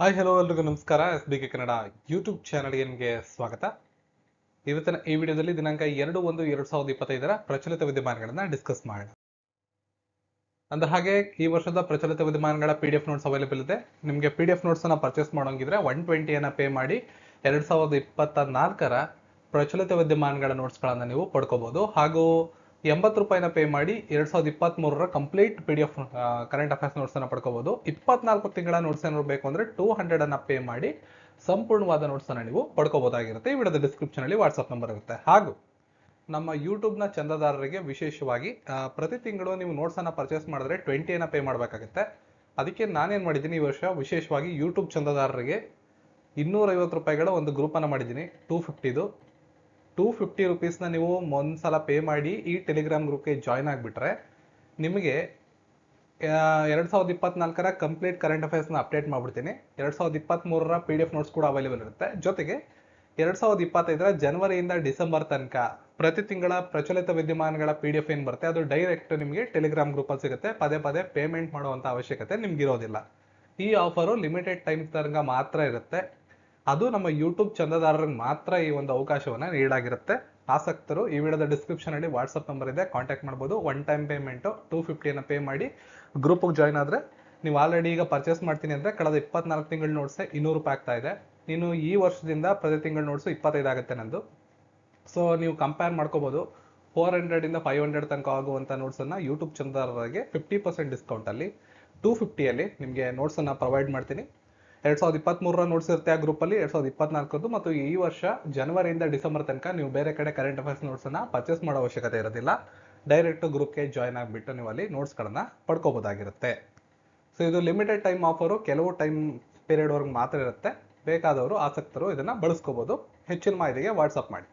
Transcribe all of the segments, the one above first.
Hi hello ಎಲ್ರಿಗೂ ನಮಸ್ಕಾರ. S B K Kannada YouTube ಚಾನಲ್ಗೆ ನಿಮಗೆ ಸ್ವಾಗತ. ಇವತ್ತಿನ ಈ ವಿಡಿಯೋದಲ್ಲಿ ದಿನಾಂಕ ಎರಡು ಒಂದು ಎರಡು ಸಾವಿರದ ಇಪ್ಪತ್ತೈದರ ಪ್ರಚಲಿತ ವಿದ್ಯಮಾನಗಳನ್ನು ಡಿಸ್ಕಸ್ ಮಾಡೋಣ. ಅಂದ ಹಾಗೆ ಈ ವರ್ಷದ ಪ್ರಚಲಿತ ವಿದ್ಯಮಾನಗಳ P D F notes available ಇದೆ. ನಿಮಗೆ ಪಿ ಡಿ ಎಫ್ ನೋಟ್ಸ್ ಅನ್ನು ಪರ್ಚೇಸ್ ಮಾಡೋಂಗಿದ್ರೆ ಒನ್ ಟ್ವೆಂಟಿಯನ್ನು ಪೇ ಮಾಡಿ ಎರಡು ಸಾವಿರದ ಇಪ್ಪತ್ತ ನಾಲ್ಕರ ಪ್ರಚಲಿತ ವಿದ್ಯಮಾನಗಳ ನೋಟ್ಸ್ಗಳನ್ನು ನೀವು ಪಡ್ಕೋಬಹುದು ಹಾಗೂ ಎಂಬತ್ತು ರೂಪಾಯಿನ ಪೇ ಮಾಡಿ ಎರಡ್ ಸಾವಿರದ ಇಪ್ಪತ್ತ್ ಮೂರರ complete P D F current affairs notes ಅನ್ನ ಪಡ್ಕೋಬಹುದು ಇಪ್ಪತ್ನಾಲ್ಕು ತಿಂಗಳ ನೋಟ್ಸ್ ಏನಾದ್ರು ಬೇಕು ಅಂದ್ರೆ ಟೂ ಹಂಡ್ರೆಡ್ ಅನ್ನ ಪೇ ಮಾಡಿ ಸಂಪೂರ್ಣವಾದ ನೋಟ್ಸ್ ಅನ್ನ ನೀವು ಪಡ್ಕೋಬಹುದಾಗಿರುತ್ತೆ ಈ ವಿಡಿಯೋದ ಡಿಸ್ಕ್ರಿಪ್ಷನ್ ಅಲ್ಲಿ ವಾಟ್ಸ್ಆಪ್ ನಂಬರ್ ಇರುತ್ತೆ. ಹಾಗೂ ನಮ್ಮ ಯೂಟ್ಯೂಬ್ನ ಚಂದಾದಾರರಿಗೆ ವಿಶೇಷವಾಗಿ ಪ್ರತಿ ತಿಂಗಳು ನೀವು ನೋಟ್ಸ್ ಅನ್ನ ಪರ್ಚೇಸ್ ಮಾಡಿದ್ರೆ ಟ್ವೆಂಟಿಯನ್ನು ಪೇ ಮಾಡಬೇಕಾಗುತ್ತೆ. ಅದಕ್ಕೆ ನಾನೇನು ಮಾಡಿದ್ದೀನಿ ಈ ವರ್ಷ ವಿಶೇಷವಾಗಿ ಯೂಟ್ಯೂಬ್ ಚಂದಾದಾರರಿಗೆ ಇನ್ನೂರೈವತ್ತು ರೂಪಾಯಿಗಳ ಒಂದು ಗ್ರೂಪ್ ಅನ್ನ ಮಾಡಿದ್ದೀನಿ. ಟೂ ಫಿಫ್ಟಿದು ಟೂ ಫಿಫ್ಟಿ ರುಪೀಸ್ನ ನೀವು ಒಂದ್ಸಲ ಪೇ ಮಾಡಿ ಈ ಟೆಲಿಗ್ರಾಮ್ ಗ್ರೂಪ್ಗೆ ಜಾಯ್ನ್ ಆಗಿಬಿಟ್ರೆ, ನಿಮಗೆ ಎರಡು ಸಾವಿರದ ಇಪ್ಪತ್ನಾಲ್ಕರ ಕಂಪ್ಲೀಟ್ ಕರೆಂಟ್ ಅಫೇರ್ಸ್ನ ಅಪ್ಡೇಟ್ ಮಾಡ್ಬಿಡ್ತೀನಿ. ಎರಡು ಸಾವಿರದ ಇಪ್ಪತ್ತ್ಮೂರರ ಪಿ ಡಿ ಎಫ್ ನೋಟ್ಸ್ ಕೂಡ ಅವೈಲೇಬಲ್ ಇರುತ್ತೆ. ಜೊತೆಗೆ, ಎರಡು ಸಾವಿರದ ಇಪ್ಪತ್ತೈದರ ಜನವರಿಯಿಂದ ಡಿಸೆಂಬರ್ ತನಕ ಪ್ರತಿ ತಿಂಗಳ ಪ್ರಚಲಿತ ವಿದ್ಯಮಾನಗಳ ಪಿ ಡಿ ಎಫ್ ಏನು ಬರುತ್ತೆ, ಅದು ಡೈರೆಕ್ಟ್ ನಿಮಗೆ ಟೆಲಿಗ್ರಾಮ್ ಗ್ರೂಪಲ್ಲಿ ಸಿಗುತ್ತೆ. ಪದೇ ಪದೇ ಪೇಮೆಂಟ್ ಮಾಡುವಂಥ ಅವಶ್ಯಕತೆ ನಿಮ್ಗೆ ಇರೋದಿಲ್ಲ ಈ ಆಫರು ಲಿಮಿಟೆಡ್ ಟೈಮ್ ತನಕ ಮಾತ್ರ ಇರುತ್ತೆ. ಅದು ನಮ್ಮ ಯೂಟ್ಯೂಬ್ ಚಂದದಾರರಿಗೆ ಮಾತ್ರ ಈ ಒಂದು ಅವಕಾಶವನ್ನ ನೀಡಲಾಗಿರುತ್ತೆ ಆಸಕ್ತರು ಈ ವಿಡಿಯೋದ ಡಿಸ್ಕ್ರಿಪ್ಷನ್ ಅಲ್ಲಿ ವಾಟ್ಸ್ಆಪ್ ನಂಬರ್ ಇದೆ ಕಾಂಟ್ಯಾಕ್ಟ್ ಮಾಡ್ಬೋದು. ಒನ್ ಟೈಮ್ ಪೇಮೆಂಟ್ ಟೂ ಫಿಫ್ಟಿಯನ್ನು ಪೇ ಮಾಡಿ ಗ್ರೂಪಿಗೆ ಜಾಯ್ನ್ ಆದ್ರೆ ನೀವು ಆಲ್ರೆಡಿ ಈಗ ಪರ್ಚೇಸ್ ಮಾಡ್ತೀನಿ ಅಂದ್ರೆ ಕಳೆದ ಇಪ್ಪತ್ನಾಲ್ಕು ತಿಂಗಳು ನೋಟ್ಸ್ ಇನ್ನೂರು ರೂಪಾಯಿ ಆಗ್ತಾ ಇದೆ. ನೀನು ಈ ವರ್ಷದಿಂದ ಪ್ರತಿ ತಿಂಗಳು ನೋಟ್ಸು ಇಪ್ಪತ್ತೈದು ಆಗುತ್ತೆ ನಂದು. ಸೊ ನೀವು ಕಂಪೇರ್ ಮಾಡ್ಕೋಬೋದು. ಫೋರ್ ಹಂಡ್ರೆಡ್ ಇಂದ ಫೈವ್ ಹಂಡ್ರೆಡ್ ತನಕ ಆಗುವಂತ ನೋಟ್ಸ್ ಅನ್ನ ಯೂಟ್ಯೂಬ್ ಚಂದಾರರಿಗೆ ಫಿಫ್ಟಿ ಪರ್ಸೆಂಟ್ ಡಿಸ್ಕೌಂಟ್ ಅಲ್ಲಿ ಟೂ ಫಿಫ್ಟಿಯಲ್ಲಿ ನಿಮಗೆ ನೋಟ್ಸ್ ಅನ್ನ ಪ್ರೊವೈಡ್ ಮಾಡ್ತೀನಿ. ಎರಡ್ ಸಾವಿರದ ಇಪ್ಪತ್ಮೂರರ ನೋಟ್ಸ್ ಇರುತ್ತೆ ಆ ಗ್ರೂಪ್ ಅಲ್ಲಿ. ಎರಡ್ ಸಾವಿರದ ಇಪ್ಪತ್ನಾಲ್ಕದ್ದು ಮತ್ತು ಈ ವರ್ಷ ಜನವರಿಯಿಂದ ಡಿಸೆಂಬರ್ ತನಕ ನೀವು ಬೇರೆ ಕಡೆ ಕರೆಂಟ್ ಅಫೇರ್ಸ್ ನೋಟ್ಸ್ ಅನ್ನ ಪರ್ಚೇಸ್ ಮಾಡೋ ಅವಶ್ಯಕತೆ ಇರೋದಿಲ್ಲ. ಡೈರೆಕ್ಟ್ ಗ್ರೂಪ್ಗೆ ಜಾಯ್ನ್ ಆಗಿಬಿಟ್ಟು ನೀವು ಅಲ್ಲಿ ನೋಟ್ಸ್ಗಳನ್ನ ಪಡ್ಕೋಬೋದಾಗಿರುತ್ತೆ. ಸೊ ಇದು ಲಿಮಿಟೆಡ್ ಟೈಮ್ ಆಫರು ಕೆಲವು ಟೈಮ್ ಪೀರಿಯಡ್ ವರ್ಗ್ ಮಾತ್ರ ಇರುತ್ತೆ. ಬೇಕಾದವರು, ಆಸಕ್ತರು ಇದನ್ನ ಬಳಸ್ಕೋಬೋದು. ಹೆಚ್ಚಿನ ಮಾಹಿತಿಗೆ ವಾಟ್ಸಪ್ ಮಾಡಿ.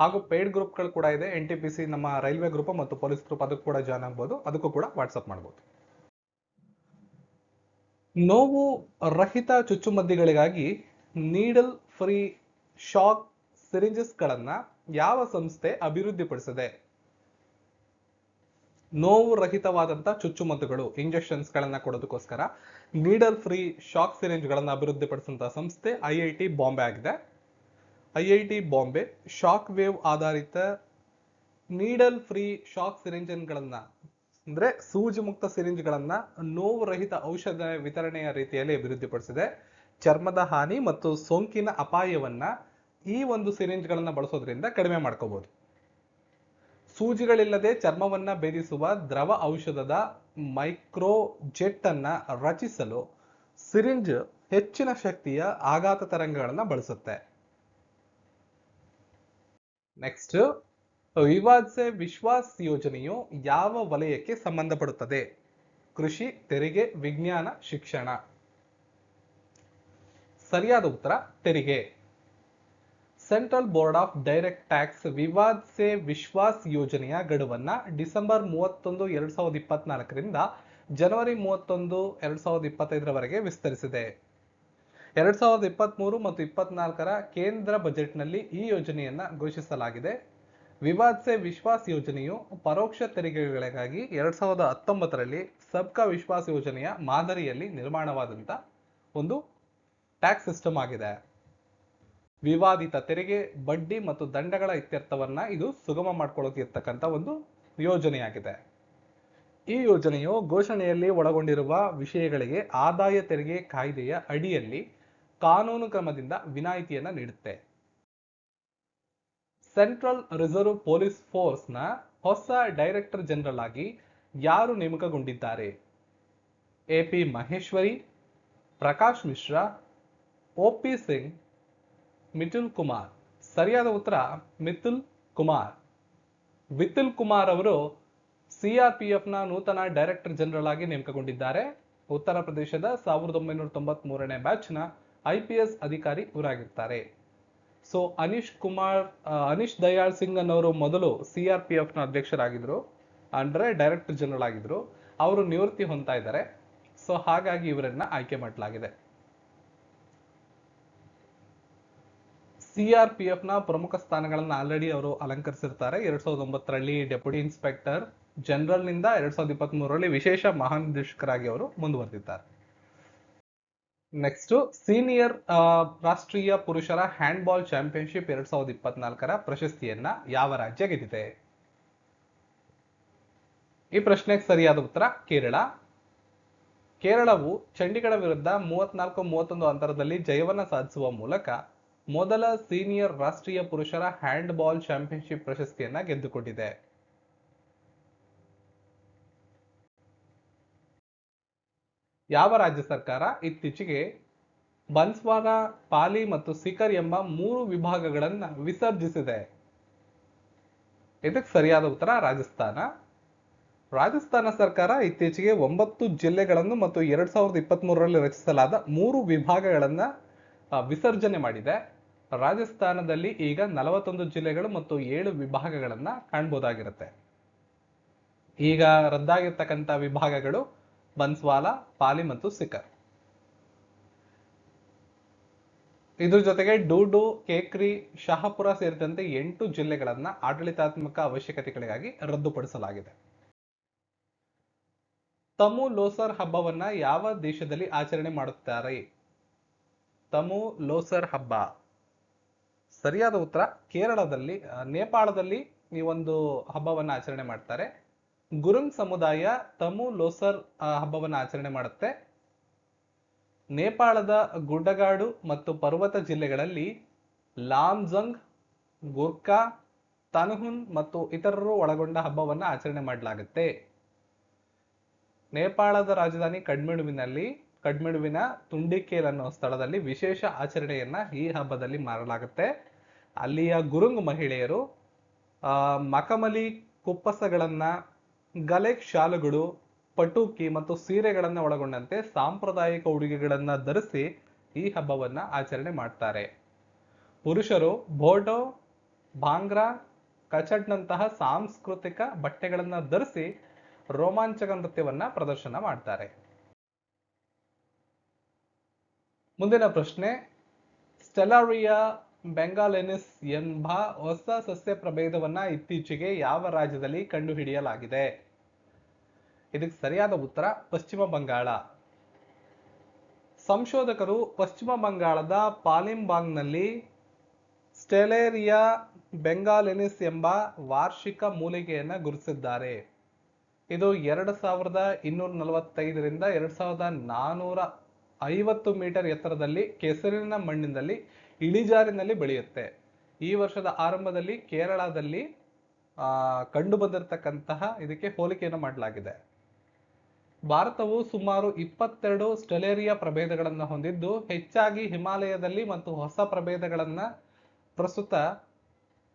ಹಾಗೂ ಪೇಯ್ಡ್ ಗ್ರೂಪ್ಗಳು ಕೂಡ ಇದೆ. ಎನ್ ಟಿ ಪಿ ಸಿ ನಮ್ಮ ರೈಲ್ವೆ ಗ್ರೂಪ್ ಮತ್ತು ಪೊಲೀಸ್ ಗ್ರೂಪ್ ಅದಕ್ಕೂ ಕೂಡ ಜಾಯ್ನ್ ಆಗ್ಬೋದು. ಅದಕ್ಕೂ ಕೂಡ ವಾಟ್ಸಪ್ ಮಾಡ್ಬೋದು. ನೋವು ರಹಿತ ಚುಚ್ಚುಮದ್ದುಗಳಿಗಾಗಿ ನೀಡಲ್ ಫ್ರೀ ಶಾಕ್ ಸಿರಿಂಜಸ್ಗಳನ್ನ ಯಾವ ಸಂಸ್ಥೆ ಅಭಿವೃದ್ಧಿಪಡಿಸಿದೆ? ನೋವು ರಹಿತವಾದಂಥ ಚುಚ್ಚುಮದ್ದುಗಳು ಇಂಜೆಕ್ಷನ್ಸ್ ಗಳನ್ನ ಕೊಡೋದಕ್ಕೋಸ್ಕರ ನೀಡಲ್ ಫ್ರೀ ಶಾಕ್ ಸಿರಿಂಜ್ ಗಳನ್ನ ಅಭಿವೃದ್ಧಿಪಡಿಸಿದಂತ ಸಂಸ್ಥೆ ಐ ಟಿ ಬಾಂಬೆ ಆಗಿದೆ. I T Bombay shock wave ಆಧಾರಿತ ನೀಡಲ್ ಫ್ರೀ ಶಾಕ್ ಸಿರಿಂಜನ್ಗಳನ್ನ ಅಂದ್ರೆ ಸೂಜಿ ಮುಕ್ತ ಸಿರಿಂಜ್ಗಳನ್ನ ನೋವು ರಹಿತ ಔಷಧ ವಿತರಣೆಯ ರೀತಿಯಲ್ಲಿ ಅಭಿವೃದ್ಧಿಪಡಿಸಿದೆ. ಚರ್ಮದ ಹಾನಿ ಮತ್ತು ಸೋಂಕಿನ ಅಪಾಯವನ್ನ ಈ ಒಂದು ಸಿರಿಂಜ್ಗಳನ್ನ ಬಳಸೋದ್ರಿಂದ ಕಡಿಮೆ ಮಾಡ್ಕೋಬಹುದು ಸೂಜಿಗಳಿಲ್ಲದೆ ಚರ್ಮವನ್ನ ಭೇದಿಸುವ ದ್ರವ ಔಷಧದ ಮೈಕ್ರೋಜೆಟ್ ಅನ್ನ ರಚಿಸಲು ಸಿರಿಂಜ್ ಹೆಚ್ಚಿನ ಶಕ್ತಿಯ ಆಘಾತ ತರಂಗಗಳನ್ನ ಬಳಸುತ್ತೆ. ನೆಕ್ಸ್ಟ್ ವಿವಾದ್ ಸೆ ವಿಶ್ವಾಸ್ ಯೋಜನೆಯು ಯಾವ ವಲಯಕ್ಕೆ ಸಂಬಂಧಪಡುತ್ತದೆ? ಕೃಷಿ, ತೆರಿಗೆ, ವಿಜ್ಞಾನ, ಶಿಕ್ಷಣ. ಸರಿಯಾದ ಉತ್ತರ, ತೆರಿಗೆ. Central board of direct tax Vivad se Vishwas ಯೋಜನೆಯ ಗಡುವನ್ನ ಡಿಸೆಂಬರ್ ಮೂವತ್ತೊಂದು, ಎರಡ್ ಸಾವಿರದ ಇಪ್ಪತ್ನಾಲ್ಕರಿಂದ ಜನವರಿ ಮೂವತ್ತೊಂದು, ಎರಡ್ ಸಾವಿರದ ಇಪ್ಪತ್ತೈದರವರೆಗೆ ವಿಸ್ತರಿಸಿದೆ. ಎರಡ್ ಸಾವಿರದ ಇಪ್ಪತ್ಮೂರು ಮತ್ತು ಇಪ್ಪತ್ನಾಲ್ಕರ ಕೇಂದ್ರ ಬಜೆಟ್ನಲ್ಲಿ ಈ ಯೋಜನೆಯನ್ನ ಘೋಷಿಸಲಾಗಿದೆ. ವಿವಾದ್ ಸೆ ವಿಶ್ವಾಸ್ ಯೋಜನೆಯು ಪರೋಕ್ಷ ತೆರಿಗೆಗಳಿಗಾಗಿ ಎರಡ್ ಸಾವಿರದ ಹತ್ತೊಂಬತ್ತರಲ್ಲಿ ಸಬ್ಕಾ ವಿಶ್ವಾಸ್ ಯೋಜನೆಯ ಮಾದರಿಯಲ್ಲಿ ನಿರ್ಮಾಣವಾದಂಥ ಒಂದು ಟ್ಯಾಕ್ಸ್ ಸಿಸ್ಟಮ್ ಆಗಿದೆ. ವಿವಾದಿತ ತೆರಿಗೆ, ಬಡ್ಡಿ ಮತ್ತು ದಂಡಗಳ ಇತ್ಯರ್ಥವನ್ನ ಇದು ಸುಗಮ ಮಾಡ್ಕೊಳ್ಳೋಕೆ ಇರ್ತಕ್ಕಂಥ ಒಂದು ಯೋಜನೆಯಾಗಿದೆ. ಈ ಯೋಜನೆಯು ಘೋಷಣೆಯಲ್ಲಿ ಒಳಗೊಂಡಿರುವ ವಿಷಯಗಳಿಗೆ ಆದಾಯ ತೆರಿಗೆ ಕಾಯ್ದೆಯ ಅಡಿಯಲ್ಲಿ ಕಾನೂನು ಕ್ರಮದಿಂದ ವಿನಾಯಿತಿಯನ್ನು ನೀಡುತ್ತೆ. ಸೆಂಟ್ರಲ್ ರಿಸರ್ವ್ ಪೊಲೀಸ್ ಫೋರ್ಸ್ನ ಹೊಸ ಡೈರೆಕ್ಟರ್ ಜನರಲ್ ಆಗಿ ಯಾರು ನೇಮಕಗೊಂಡಿದ್ದಾರೆ? A P Maheshwari, Prakash Mishra O P Singh Mithul Kumar. ಸರಿಯಾದ ಉತ್ತರ ಮಿಥುಲ್ ಕುಮಾರ್. ವಿಥುಲ್ ಕುಮಾರ್ ಅವರು ಸಿಆರ್ಪಿಎಫ್ನ ನೂತನ ಡೈರೆಕ್ಟರ್ ಜನರಲ್ ಆಗಿ ನೇಮಕಗೊಂಡಿದ್ದಾರೆ. ಉತ್ತರ ಪ್ರದೇಶದ ಸಾವಿರದ ಒಂಬೈನೂರ ತೊಂಬತ್ತ್ ಮೂರನೇ ಬ್ಯಾಚ್ನ ನ ಐ ಪಿ ಎಸ್ ಅಧಿಕಾರಿ ಇವರಾಗಿರ್ತಾರೆ. ಸೊ ಅನೀಶ್ ಕುಮಾರ್ ಅನೀಶ್ ದಯಾಳ್ ಸಿಂಗ್ ಅನ್ನೋರು ಮೊದಲು ಸಿಆರ್ಪಿಎಫ್ನ ಅಧ್ಯಕ್ಷರಾಗಿದ್ರು, ಅಂದ್ರೆ ಡೈರೆಕ್ಟರ್ ಜನರಲ್ ಆಗಿದ್ರು. ಅವರು ನಿವೃತ್ತಿ ಹೊಂದ್ತಾ ಇದ್ದಾರೆ. ಸೊ ಹಾಗಾಗಿ ಇವರನ್ನ ಆಯ್ಕೆ ಮಾಡಲಾಗಿದೆ. ಸಿಆರ್ಪಿಎಫ್ನ ಪ್ರಮುಖ ಸ್ಥಾನಗಳನ್ನ ಆಲ್ರೆಡಿ ಅವರು ಅಲಂಕರಿಸಿರ್ತಾರೆ. ಎರಡ್ ಸಾವಿರದ ಒಂಬತ್ತರಲ್ಲಿ ಡೆಪ್ಯೂಟಿ ಇನ್ಸ್ಪೆಕ್ಟರ್ ಜನರಲ್ನಿಂದ ಎರಡ್ ಸಾವಿರದ ಇಪ್ಪತ್ತ್ ಮೂರರಲ್ಲಿ ವಿಶೇಷ ಮಹಾನಿರ್ದೇಶಕರಾಗಿ ಅವರು ಮುಂದುವರೆದಿದ್ದಾರೆ. ನೆಕ್ಸ್ಟ್ ಸೀನಿಯರ್ ರಾಷ್ಟ್ರೀಯ ಪುರುಷರ ಹ್ಯಾಂಡ್ಬಾಲ್ ಚಾಂಪಿಯನ್ಶಿಪ್ ಎರಡ್ ಸಾವಿರದ ಇಪ್ಪತ್ನಾಲ್ಕರ ಪ್ರಶಸ್ತಿಯನ್ನ ಯಾವ ರಾಜ್ಯ ಗೆದ್ದಿದೆ? ಈ ಪ್ರಶ್ನೆಗೆ ಸರಿಯಾದ ಉತ್ತರ ಕೇರಳ. ಕೇರಳವು ಚಂಡೀಗಢ ವಿರುದ್ಧ ಮೂವತ್ನಾಲ್ಕು, ಮೂವತ್ತೊಂದು ಅಂತರದಲ್ಲಿ ಜಯವನ್ನ ಸಾಧಿಸುವ ಮೂಲಕ ಮೊದಲ ಸೀನಿಯರ್ ರಾಷ್ಟ್ರೀಯ ಪುರುಷರ ಹ್ಯಾಂಡ್ಬಾಲ್ ಚಾಂಪಿಯನ್ಶಿಪ್ ಪ್ರಶಸ್ತಿಯನ್ನ ಗೆದ್ದುಕೊಂಡಿದೆ. ಯಾವ ರಾಜ್ಯ ಸರ್ಕಾರ ಇತ್ತೀಚೆಗೆ ಬನ್ಸ್ವಾರ ಪಾಲಿ ಮತ್ತು ಸಿಕರ್ ಎಂಬ ಮೂರು ವಿಭಾಗಗಳನ್ನ ವಿಸರ್ಜಿಸಿದೆ? ಇದಕ್ಕೆ ಸರಿಯಾದ ಉತ್ತರ ರಾಜಸ್ಥಾನ. ರಾಜಸ್ಥಾನ ಸರ್ಕಾರ ಇತ್ತೀಚೆಗೆ ಒಂಬತ್ತು ಜಿಲ್ಲೆಗಳನ್ನು ಮತ್ತು ಎರಡ್ ಸಾವಿರದ ಇಪ್ಪತ್ತ್ ಮೂರರಲ್ಲಿ ರಚಿಸಲಾದ ಮೂರು ವಿಭಾಗಗಳನ್ನ ವಿಸರ್ಜನೆ ಮಾಡಿದೆ. ರಾಜಸ್ಥಾನದಲ್ಲಿ ಈಗ ನಲವತ್ತೊಂದು ಜಿಲ್ಲೆಗಳು ಮತ್ತು ಏಳು ವಿಭಾಗಗಳನ್ನು ಕಾಣ್ಬೋದಾಗಿರುತ್ತೆ. ಈಗ ರದ್ದಾಗಿರ್ತಕ್ಕಂಥ ವಿಭಾಗಗಳು ಬನ್ಸ್ವಾಲ, ಪಾಲಿ ಮತ್ತು ಸಿಕರ್. ಇದ್ರ ಜೊತೆಗೆ ಡೂಡು, ಕೇಕ್ರಿ, ಶಹಾಪುರ ಸೇರಿದಂತೆ ಎಂಟು ಜಿಲ್ಲೆಗಳನ್ನ ಆಡಳಿತಾತ್ಮಕ ಅವಶ್ಯಕತೆಗಳಿಗಾಗಿ ರದ್ದುಪಡಿಸಲಾಗಿದೆ. ತಮು ಲೋಸರ್ ಹಬ್ಬವನ್ನ ಯಾವ ದೇಶದಲ್ಲಿ ಆಚರಣೆ ಮಾಡುತ್ತಾರೆ? ತಮು ಲೋಸರ್ ಹಬ್ಬ. ಸರಿಯಾದ ಉತ್ತರ ಕೇರಳದಲ್ಲಿ ನೇಪಾಳದಲ್ಲಿ ಈ ಒಂದು ಹಬ್ಬವನ್ನ ಆಚರಣೆ ಮಾಡ್ತಾರೆ. ಗುರುಂಗ್ ಸಮುದಾಯ ತಮು ಲೋಸರ್ ಹಬ್ಬವನ್ನು ಆಚರಣೆ ಮಾಡುತ್ತೆ. ನೇಪಾಳದ ಗುಡ್ಡಗಾಡು ಮತ್ತು ಪರ್ವತ ಜಿಲ್ಲೆಗಳಲ್ಲಿ ಲಾಮ್ಜಂಗ್, ಗುರ್ಕಾ, ತನುಹುನ್ ಮತ್ತು ಇತರರು ಒಳಗೊಂಡ ಹಬ್ಬವನ್ನು ಆಚರಣೆ ಮಾಡಲಾಗುತ್ತೆ. ನೇಪಾಳದ ರಾಜಧಾನಿ ಕಡ್ಮಿಡುವಿನಲ್ಲಿ ಕಡ್ಮಿಡುವಿನ ತುಂಡಿಕೇಲ್ ಅನ್ನೋ ಸ್ಥಳದಲ್ಲಿ ವಿಶೇಷ ಆಚರಣೆಯನ್ನ ಈ ಹಬ್ಬದಲ್ಲಿ ಮಾಡಲಾಗುತ್ತೆ. ಅಲ್ಲಿಯ ಗುರುಂಗ್ ಮಹಿಳೆಯರು ಮಕಮಲಿ ಕುಪ್ಪಸಗಳನ್ನ ಗಲೆಕ್ ಶಾಲುಗಳು, ಪಟುಕಿ ಮತ್ತು ಸೀರೆಗಳನ್ನ ಒಳಗೊಂಡಂತೆ ಸಾಂಪ್ರದಾಯಿಕ ಉಡುಗೆಗಳನ್ನ ಧರಿಸಿ ಈ ಹಬ್ಬವನ್ನ ಆಚರಣೆ ಮಾಡ್ತಾರೆ. ಪುರುಷರು ಬೋಟೋ ಭಾಂಗ್ರಾ, ಕಚಡ್ನಂತಹ ಸಾಂಸ್ಕೃತಿಕ ಬಟ್ಟೆಗಳನ್ನ ಧರಿಸಿ ರೋಮಾಂಚಕ ನೃತ್ಯವನ್ನ ಪ್ರದರ್ಶನ ಮಾಡ್ತಾರೆ. ಮುಂದಿನ ಪ್ರಶ್ನೆ, ಸ್ಟೆಲಾರಿಯಾ ಬೆಂಗಾಲೆನಿಸ್ ಎಂಬ ಹೊಸ ಸಸ್ಯ ಪ್ರಭೇದವನ್ನ ಇತ್ತೀಚೆಗೆ ಯಾವ ರಾಜ್ಯದಲ್ಲಿ ಕಂಡುಹಿಡಿಯಲಾಗಿದೆ? ಇದಕ್ಕೆ ಸರಿಯಾದ ಉತ್ತರ ಪಶ್ಚಿಮ ಬಂಗಾಳ. ಸಂಶೋಧಕರು ಪಶ್ಚಿಮ ಬಂಗಾಳದ ಪಾಲಿಂಬಾಂಗ್ನಲ್ಲಿ ಸ್ಟೆಲೇರಿಯಾ ಬೆಂಗಾಲೆನಿಸ್ ಎಂಬ ವಾರ್ಷಿಕ ಮೂಲಿಕೆಯನ್ನು ಗುರುತಿಸಿದ್ದಾರೆ. ಇದು ಎರಡು ಸಾವಿರದ ಇನ್ನೂರ ನಲವತ್ತೈದರಿಂದ ಎರಡು ಸಾವಿರದ ನಾನೂರ ಐವತ್ತು ಮೀಟರ್ ಎತ್ತರದಲ್ಲಿ ಕೆಸರಿನ ಮಣ್ಣಿನಲ್ಲಿ ಇಳಿಜಾರಿನಲ್ಲಿ ಬೆಳೆಯುತ್ತೆ. ಈ ವರ್ಷದ ಆರಂಭದಲ್ಲಿ ಕೇರಳದಲ್ಲಿ ಕಂಡು ಬಂದಿರತಕ್ಕಂತಹ ಇದಕ್ಕೆ ಹೋಲಿಕೆಯನ್ನು ಮಾಡಲಾಗಿದೆ. ಭಾರತವು ಸುಮಾರು ಇಪ್ಪತ್ತೆರಡು ಸ್ಟೆಲೇರಿಯಾ ಪ್ರಭೇದಗಳನ್ನು ಹೊಂದಿದ್ದು, ಹೆಚ್ಚಾಗಿ ಹಿಮಾಲಯದಲ್ಲಿ ಮತ್ತು ಹೊಸ ಪ್ರಭೇದಗಳನ್ನು ಪ್ರಸ್ತುತ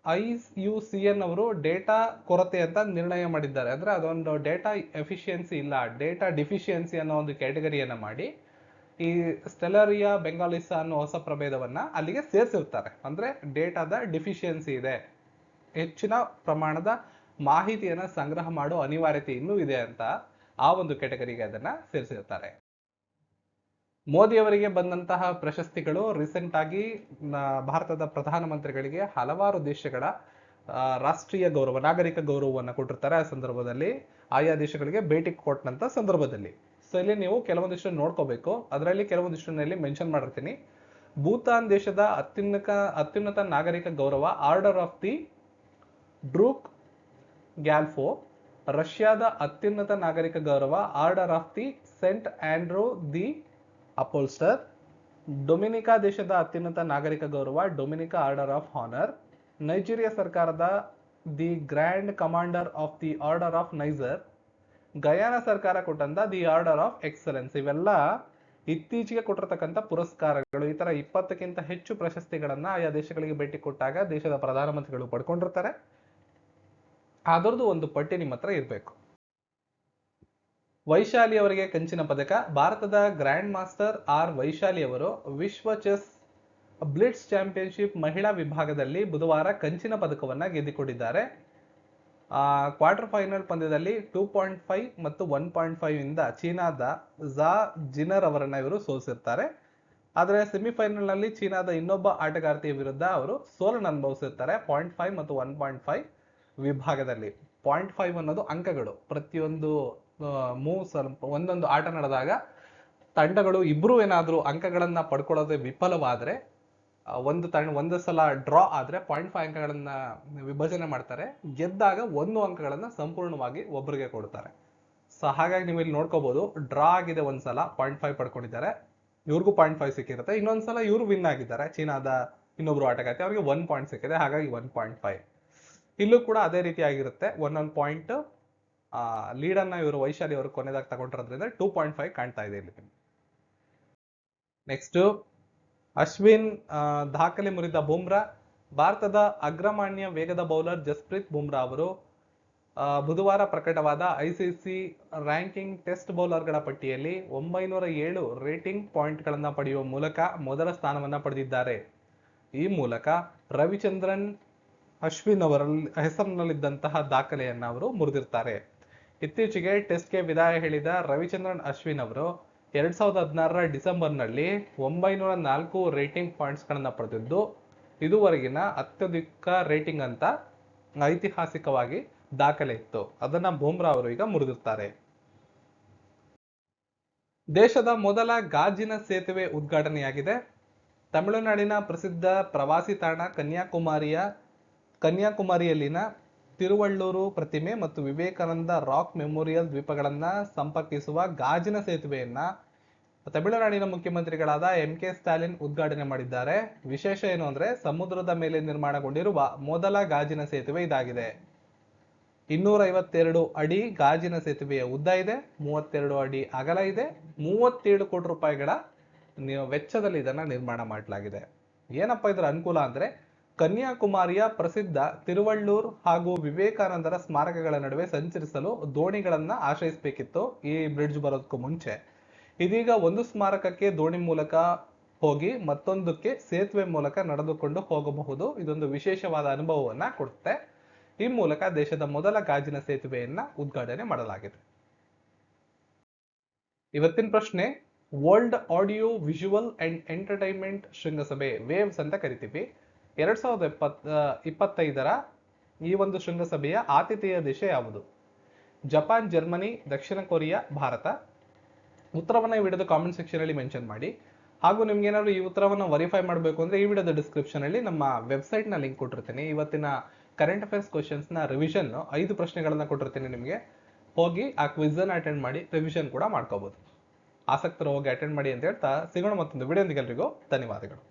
ಐ ಯು ಸಿ ಎನ್ ಅವರು ಡೇಟಾ ಕೊರತೆ ಅಂತ ನಿರ್ಣಯ ಮಾಡಿದ್ದಾರೆ. ಅಂದ್ರೆ ಅದೊಂದು ಡೇಟಾ ಎಫಿಷಿಯನ್ಸಿ ಇಲ್ಲ, ಡೇಟಾ ಡಿಫಿಷಿಯನ್ಸಿ ಅನ್ನೋ ಒಂದು ಕ್ಯಾಟಗರಿಯನ್ನು ಮಾಡಿ ಈ ಸ್ಟೆಲರಿಯಾ ಬೆಂಗಾಲಿಸಾ ಅನ್ನೋ ಹೊಸ ಪ್ರಭೇದವನ್ನ ಅಲ್ಲಿಗೆ ಸೇರಿಸಿರ್ತಾರೆ. ಅಂದ್ರೆ ಡೇಟಾದ ಡಿಫಿಷಿಯನ್ಸಿ ಇದೆ. ಹೆಚ್ಚಿನ ಪ್ರಮಾಣದ ಮಾಹಿತಿಯನ್ನ ಸಂಗ್ರಹ ಮಾಡೋ ಅನಿವಾರ್ಯತೆ ಇನ್ನೂ ಇದೆ ಅಂತ ಆ ಒಂದು ಕೆಟಗರಿಗೆ ಅದನ್ನ ಸೇರಿಸಿರ್ತಾರೆ. ಮೋದಿಯವರಿಗೆ ಬಂದಂತಹ ಪ್ರಶಸ್ತಿಗಳು ರೀಸೆಂಟ್ ಆಗಿ ಭಾರತದ ಪ್ರಧಾನಮಂತ್ರಿಗಳಿಗೆ ಹಲವಾರು ದೇಶಗಳ ರಾಷ್ಟ್ರೀಯ ಗೌರವ, ನಾಗರಿಕ ಗೌರವವನ್ನು ಕೊಟ್ಟಿರ್ತಾರೆ ಆ ಸಂದರ್ಭದಲ್ಲಿ. ಆಯಾ ದೇಶಗಳಿಗೆ ಭೇಟಿ ಕೊಟ್ಟಂತ ಸಂದರ್ಭದಲ್ಲಿ. ಸೊ ಇಲ್ಲಿ ನೀವು ಕೆಲವೊಂದಿಷ್ಟು ನೋಡ್ಕೋಬೇಕು. ಅದರಲ್ಲಿ ಕೆಲವೊಂದಿಷ್ಟನ್ನಲ್ಲಿ ಮೆನ್ಷನ್ ಮಾಡಿರ್ತೀನಿ. ಭೂತಾನ್ ದೇಶದ ಅತ್ಯುನ್ನತ ಅತ್ಯುನ್ನತ ನಾಗರಿಕ ಗೌರವ order of the Druk Gyalpo ರಷ್ಯಾದ ಅತ್ಯುನ್ನತ ನಾಗರಿಕ ಗೌರವ order of the saint Andrew the apostle Dominica ದೇಶದ ಅತ್ಯುನ್ನತ ನಾಗರಿಕ ಗೌರವ Dominica order of honour Nigeria ಸರ್ಕಾರದ the grand commander of the order of Niger Guyana ಸರ್ಕಾರ ಕೊಟ್ಟಂತ ದಿ ಆರ್ಡರ್ ಆಫ್ ಎಕ್ಸಲೆನ್ಸ್ ಇವೆಲ್ಲ ಇತ್ತೀಚೆಗೆ ಕೊಟ್ಟಿರ್ತಕ್ಕಂಥ ಪುರಸ್ಕಾರಗಳು. ಈ ತರ ಇಪ್ಪತ್ತಕ್ಕಿಂತ ಹೆಚ್ಚು ಪ್ರಶಸ್ತಿಗಳನ್ನ ಆಯಾ ದೇಶಗಳಿಗೆ ಭೇಟಿ ಕೊಟ್ಟಾಗ ದೇಶದ ಪ್ರಧಾನಮಂತ್ರಿಗಳು ಪಡ್ಕೊಂಡಿರ್ತಾರೆ. ಅದರದ್ದು ಒಂದು ಪಟ್ಟಿ ನಿಮ್ಮ ಹತ್ರ ಇರಬೇಕು. ವೈಶಾಲಿ ಅವರಿಗೆ ಕಂಚಿನ ಪದಕ. ಭಾರತದ ಗ್ರ್ಯಾಂಡ್ ಮಾಸ್ಟರ್ ಆರ್ ವೈಶಾಲಿ ಅವರು ವಿಶ್ವ ಚೆಸ್ ಬ್ಲಿಟ್ಸ್ ಚಾಂಪಿಯನ್ಶಿಪ್ ಮಹಿಳಾ ವಿಭಾಗದಲ್ಲಿ ಬುಧವಾರ ಕಂಚಿನ ಪದಕವನ್ನ ಗೆದ್ದುಕೊಂಡಿದ್ದಾರೆ. ಕ್ವಾರ್ಟರ್ ಫೈನಲ್ ಪಂದ್ಯದಲ್ಲಿ ಟೂ ಪಾಯಿಂಟ್ ಫೈವ್ ಮತ್ತು ಒನ್ ಪಾಯಿಂಟ್ ಫೈವ್ ಇಂದ ಚೀನಾದ ಝಾ ಜಿನರ್ ಅವರನ್ನ ಇವರು ಸೋಲಿಸಿರ್ತಾರೆ. ಆದರೆ ಸೆಮಿಫೈನಲ್ನಲ್ಲಿ ಚೀನಾದ ಇನ್ನೊಬ್ಬ ಆಟಗಾರ್ತಿಯ ವಿರುದ್ಧ ಅವರು ಸೋಲನ್ನು ಅನುಭವಿಸಿರ್ತಾರೆ ಪಾಯಿಂಟ್ ಫೈವ್ ಮತ್ತು ಒನ್ ಪಾಯಿಂಟ್ ಫೈವ್ ವಿಭಾಗದಲ್ಲಿ. ಪಾಯಿಂಟ್ ಫೈವ್ ಅನ್ನೋದು ಅಂಕಗಳು. ಪ್ರತಿಯೊಂದು ಮೂವ್ಸ್ ಒಂದೊಂದು ಆಟ ನಡೆದಾಗ ತಂಡಗಳು ಇಬ್ಬರು ಏನಾದರೂ ಅಂಕಗಳನ್ನು ಪಡ್ಕೊಳ್ಳೋದೇ ವಿಫಲವಾದ್ರೆ ಒಂದು ತಂಡ ಒಂದು ಸಲ ಡ್ರಾ ಆದ್ರೆ ಪಾಯಿಂಟ್ ಫೈವ್ ಅಂಕಗಳನ್ನ ವಿಭಜನೆ ಮಾಡ್ತಾರೆ. ಗೆದ್ದಾಗ ಒಂದು ಅಂಕಗಳನ್ನ ಸಂಪೂರ್ಣವಾಗಿ ಒಬ್ಬರಿಗೆ ಕೊಡ್ತಾರೆ. ಸೊ ಹಾಗಾಗಿ ನೀವು ಇಲ್ಲಿ ನೋಡ್ಕೋಬಹುದು ಡ್ರಾ ಆಗಿದೆ ಒಂದ್ಸಲ ಪಾಯಿಂಟ್ ಫೈವ್ ಪಡ್ಕೊಂಡಿದ್ದಾರೆ. ಇವ್ರಿಗೂ ಪಾಯಿಂಟ್ ಫೈವ್ ಸಿಕ್ಕಿರುತ್ತೆ. ಇನ್ನೊಂದ್ಸಲ ಇವ್ರು ವಿನ್ ಆಗಿದ್ದಾರೆ. ಚೀನಾದ ಇನ್ನೊಬ್ರು ಆಟಗಾರ್ತಿ, ಅವ್ರಿಗೆ ಒನ್ ಪಾಯಿಂಟ್ ಸಿಕ್ಕಿದೆ. ಹಾಗಾಗಿ ಒನ್ ಪಾಯಿಂಟ್ ಫೈವ್ ಇಲ್ಲೂ ಕೂಡ ಅದೇ ರೀತಿ ಆಗಿರುತ್ತೆ. ಒಂದೊಂದು ಪಾಯಿಂಟ್ ಲೀಡ್ ಅನ್ನ ಇವರು ವೈಶಾಲಿ ಅವರು ಕೊನೆದಾಗ ತಗೊಂಡಿರೋದ್ರಿಂದ ಟೂ ಪಾಯಿಂಟ್ ಫೈವ್ ಕಾಣ್ತಾ ಇದೆ ಇಲ್ಲಿ ನೆಕ್ಸ್ಟ್ ಅಶ್ವಿನ್ ದಾಖಲೆ ಮುರಿದ ಬುಮ್ರಾ, ಭಾರತದ ಅಗ್ರಮಾನ್ಯ ವೇಗದ ಬೌಲರ್ ಜಸ್ಪ್ರೀತ್ ಬುಮ್ರಾ ಅವರು ಬುಧವಾರ ಪ್ರಕಟವಾದ ಐಸಿಸಿ ರ್ಯಾಂಕಿಂಗ್ ಟೆಸ್ಟ್ ಬೌಲರ್ಗಳ ಪಟ್ಟಿಯಲ್ಲಿ ಒಂಬೈನೂರ ಏಳು ರೇಟಿಂಗ್ ಪಾಯಿಂಟ್ಗಳನ್ನು ಪಡೆಯುವ ಮೂಲಕ ಮೊದಲ ಸ್ಥಾನವನ್ನು ಪಡೆದಿದ್ದಾರೆ. ಈ ಮೂಲಕ ರವಿಚಂದ್ರನ್, ಅಶ್ವಿನ್ ಅವರ ಹೆಸರಿನಲ್ಲಿದ್ದಂತಹ ದಾಖಲೆಯನ್ನು ಅವರು ಮುರಿದಿರ್ತಾರೆ. ಇತ್ತೀಚೆಗೆ ಟೆಸ್ಟ್ಗೆ ವಿದಾಯ ಹೇಳಿದ ರವಿಚಂದ್ರನ್, ಅಶ್ವಿನ್ ಅವರು ಎರಡ್ ಸಾವಿರದ ಹದಿನಾರರ ಡಿಸೆಂಬರ್ನಲ್ಲಿ ಒಂಬೈನೂರ ನಾಲ್ಕು ರೇಟಿಂಗ್ ಪಾಯಿಂಟ್ಸ್ಗಳನ್ನು ಪಡೆದಿದ್ದು, ಇದುವರೆಗಿನ ಅತ್ಯಧಿಕ ರೇಟಿಂಗ್ ಅಂತ ಐತಿಹಾಸಿಕವಾಗಿ ದಾಖಲೆ ಇತ್ತು. ಅದನ್ನ ಬೂಮ್ರಾ ಅವರು ಈಗ ಮುರಿದಿರ್ತಾರೆ. ದೇಶದ ಮೊದಲ ಗಾಜಿನ ಸೇತುವೆ ಉದ್ಘಾಟನೆಯಾಗಿದೆ. ತಮಿಳುನಾಡಿನ ಪ್ರಸಿದ್ಧ ಪ್ರವಾಸಿ ತಾಣ ಕನ್ಯಾಕುಮಾರಿಯ, ಕನ್ಯಾಕುಮಾರಿಯಲ್ಲಿನ ತಿರುವಳ್ಳೂರು, ಪ್ರತಿಮೆ ಮತ್ತು ವಿವೇಕಾನಂದ ರಾಕ್ ಮೆಮೋರಿಯಲ್ ದ್ವೀಪಗಳನ್ನ ಸಂಪರ್ಕಿಸುವ ಗಾಜಿನ ಸೇತುವೆಯನ್ನ ತಮಿಳುನಾಡಿನ ಮುಖ್ಯಮಂತ್ರಿಗಳಾದ ಎಂ ಕೆ ಸ್ಟಾಲಿನ್ ಉದ್ಘಾಟನೆ ಮಾಡಿದ್ದಾರೆ. ವಿಶೇಷ ಏನು ಅಂದ್ರೆ ಸಮುದ್ರದ ಮೇಲೆ ನಿರ್ಮಾಣಗೊಂಡಿರುವ ಮೊದಲ ಗಾಜಿನ ಸೇತುವೆ ಇದಾಗಿದೆ. ಇನ್ನೂರ ಐವತ್ತೆರಡು ಅಡಿ ಗಾಜಿನ ಸೇತುವೆಯ ಉದ್ದ ಇದೆ, ಮೂವತ್ತೆರಡು ಅಡಿ ಅಗಲ ಇದೆ, ಮೂವತ್ತೇಳು ಕೋಟಿ ರೂಪಾಯಿಗಳ ವೆಚ್ಚದಲ್ಲಿ ಇದನ್ನ ನಿರ್ಮಾಣ ಮಾಡಲಾಗಿದೆ. ಏನಪ್ಪ ಇದರ ಅನುಕೂಲ ಅಂದ್ರೆ ಕನ್ಯಾಕುಮಾರಿಯ ಪ್ರಸಿದ್ಧ ತಿರುವಳ್ಳೂರ್ ಹಾಗೂ ವಿವೇಕಾನಂದರ ಸ್ಮಾರಕಗಳ ನಡುವೆ ಸಂಚರಿಸಲು ದೋಣಿಗಳನ್ನ ಆಶ್ರಯಿಸಬೇಕಿತ್ತು ಈ ಬ್ರಿಡ್ಜ್ ಬರೋದಕ್ಕೂ ಮುಂಚೆ. ಇದೀಗ ಒಂದು ಸ್ಮಾರಕಕ್ಕೆ ದೋಣಿ ಮೂಲಕ ಹೋಗಿ ಮತ್ತೊಂದಕ್ಕೆ ಸೇತುವೆ ಮೂಲಕ ನಡೆದುಕೊಂಡು ಹೋಗಬಹುದು. ಇದೊಂದು ವಿಶೇಷವಾದ ಅನುಭವವನ್ನ ಕೊಡುತ್ತೆ. ಈ ಮೂಲಕ ದೇಶದ ಮೊದಲ ಗಾಜಿನ ಸೇತುವೆಯನ್ನ ಉದ್ಘಾಟನೆ ಮಾಡಲಾಗಿದೆ. ಇವತ್ತಿನ ಪ್ರಶ್ನೆ world audio visual and entertainment ಶೃಂಗಸಭೆ ವೇವ್ಸ್ ಅಂತ ಕರಿತೀವಿ. ಎರಡ್ ಸಾವಿರದ ಎಪ್ಪತ್ ಇಪ್ಪತ್ತೈದರ ಈ ಒಂದು ಶೃಂಗಸಭೆಯ ಆತಿಥೇಯ ದೇಶ ಯಾವುದು? ಜಪಾನ್, ಜರ್ಮನಿ, ದಕ್ಷಿಣ ಕೊರಿಯಾ, ಭಾರತ. ಉತ್ತರವನ್ನು ವಿಡಿಯೋದ ಕಾಮೆಂಟ್ ಸೆಕ್ಷನ್ ಅಲ್ಲಿ ಮೆನ್ಷನ್ ಮಾಡಿ. ಹಾಗೂ ನಿಮ್ಗೆ ಏನಾದ್ರು ಈ ಉತ್ತರವನ್ನು ವೆರಿಫೈ ಮಾಡಬೇಕು ಅಂದ್ರೆ ಈ ವಿಡಿಯೋದ ಡಿಸ್ಕ್ರಿಪ್ಷನ್ ಅಲ್ಲಿ ನಮ್ಮ ವೆಬ್ಸೈಟ್ನ ಲಿಂಕ್ ಕೊಟ್ಟಿರ್ತೀನಿ. ಇವತ್ತಿನ ಕರೆಂಟ್ ಅಫೇರ್ಸ್ ಕ್ವಶನ್ಸ್ನ ರಿವಿಷನ್ ಐದು ಪ್ರಶ್ನೆಗಳನ್ನ ಕೊಟ್ಟಿರ್ತೀನಿ ನಿಮಗೆ. ಹೋಗಿ ಆ ಕ್ವಿಸ್ ಅನ್ನ ಅಟೆಂಡ್ ಮಾಡಿ ರಿವಿಷನ್ ಕೂಡ ಮಾಡ್ಕೋಬಹುದು ಆಸಕ್ತರು ಹೋಗಿ ಅಟೆಂಡ್ ಮಾಡಿ ಅಂತ ಹೇಳ್ತಾ ಸಿಗೋಣ ಮತ್ತೊಂದು ವಿಡಿಯೋದಿಗೆ ಎಲ್ರಿಗೂ ಧನ್ಯವಾದಗಳು.